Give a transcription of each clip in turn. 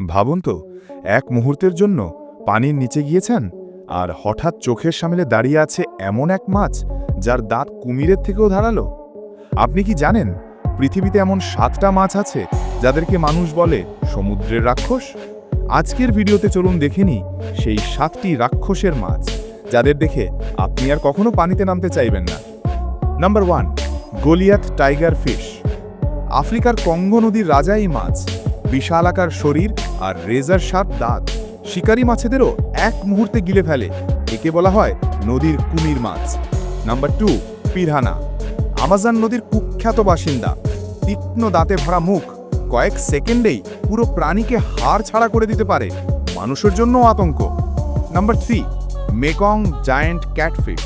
ভাবুন তো, এক মুহূর্তের জন্য পানির নিচে গিয়েছেন আর হঠাৎ চোখের সামনে দাঁড়িয়ে আছে এমন এক মাছ যার দাঁত কুমিরের থেকেও ধারালো। আপনি কি জানেন পৃথিবীতে এমন সাতটা মাছ আছে যাদেরকে মানুষ বলে সমুদ্রের রাক্ষস? আজকের ভিডিওতে চলুন দেখে সেই সাতটি রাক্ষসের মাছ যাদের দেখে আপনি আর কখনো পানিতে নামতে চাইবেন না। Number one goliath tiger fish. আফ্রিকার কঙ্গো নদীর রাজা এই মাছ। বিশাল আকার শরীর আর রেজার সাত দাঁত। শিকারী মাছেদেরও এক মুহূর্তে গিলে ফেলে। একে বলা হয় নদীর কুমির মাছ। Number two, piranha. আমাজন নদীর কুখ্যাত বাসিন্দা। তীক্ষ্ণ দাঁতে ভরা মুখ কয়েক সেকেন্ডেই পুরো প্রাণীকে হাড় ছাড়া করে দিতে পারে। মানুষের জন্য আতঙ্ক। Number three, Mekong giant catfish.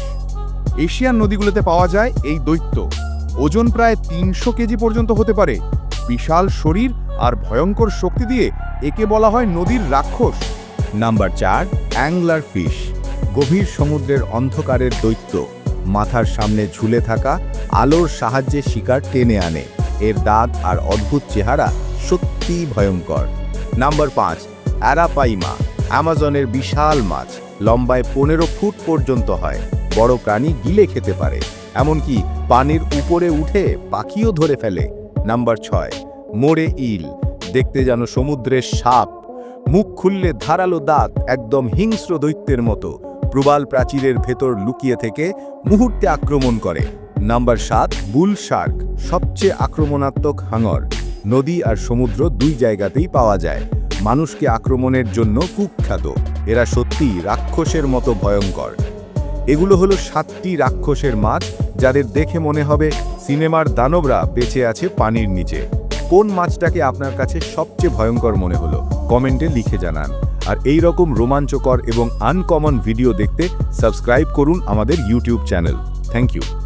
Asian নদীগুলোতে পাওয়া যায় এই দৈত্য। ওজন প্রায় তিনশো কেজি পর্যন্ত হতে পারে। বিশাল শরীর আর ভয়ঙ্কর শক্তি দিয়ে একে বলা হয় নদীর রাক্ষস। নাম্বার চার, অ্যাংলার ফিশ। গভীর সমুদ্রের অন্ধকারের দৈত্য। মাথার সামনে ঝুলে থাকা আলোর সাহায্যে শিকার টেনে আনে। এর দাঁত আর অদ্ভুত চেহারা সত্যিই ভয়ঙ্কর। নাম্বার পাঁচ, অ্যারাপাইমা। অ্যামাজনের বিশাল মাছ। লম্বায় পনেরো ফুট পর্যন্ত হয়। বড় প্রাণী গিলে খেতে পারে। এমনকি পানির উপরে উঠে পাখিও ধরে ফেলে। নাম্বার ছয়, মোড়ে ইল। দেখতে যেন সমুদ্রের সাপ। মুখ খুললে ধারালো দাঁত, একদম হিংস্র দৈত্যের মতো। প্রবাল প্রাচীরের ভেতর লুকিয়ে থেকে মুহূর্তে আক্রমণ করে। নাম্বার সাত, বুল শার্ক, সবচেয়ে আক্রমণাত্মক হাঙর। নদী আর সমুদ্র দুই জায়গাতেই পাওয়া যায়। মানুষকে আক্রমণের জন্য কুখ্যাত। এরা সত্যি রাক্ষসের মতো ভয়ঙ্কর। এগুলো হলো সাতটি রাক্ষসের মাছ যাদের দেখে মনে হবে সিনেমার দানবরা বেঁচে আছে পানির নিচে। কোন মাছটাকে আপনার কাছে সবচেয়ে ভয়ঙ্কর মনে হলো? কমেন্টে লিখে জানান। আর এই রকম রোমাঞ্চকর এবং আনকমন ভিডিও দেখতে সাবস্ক্রাইব করুন আমাদের ইউটিউব চ্যানেল। Thank you.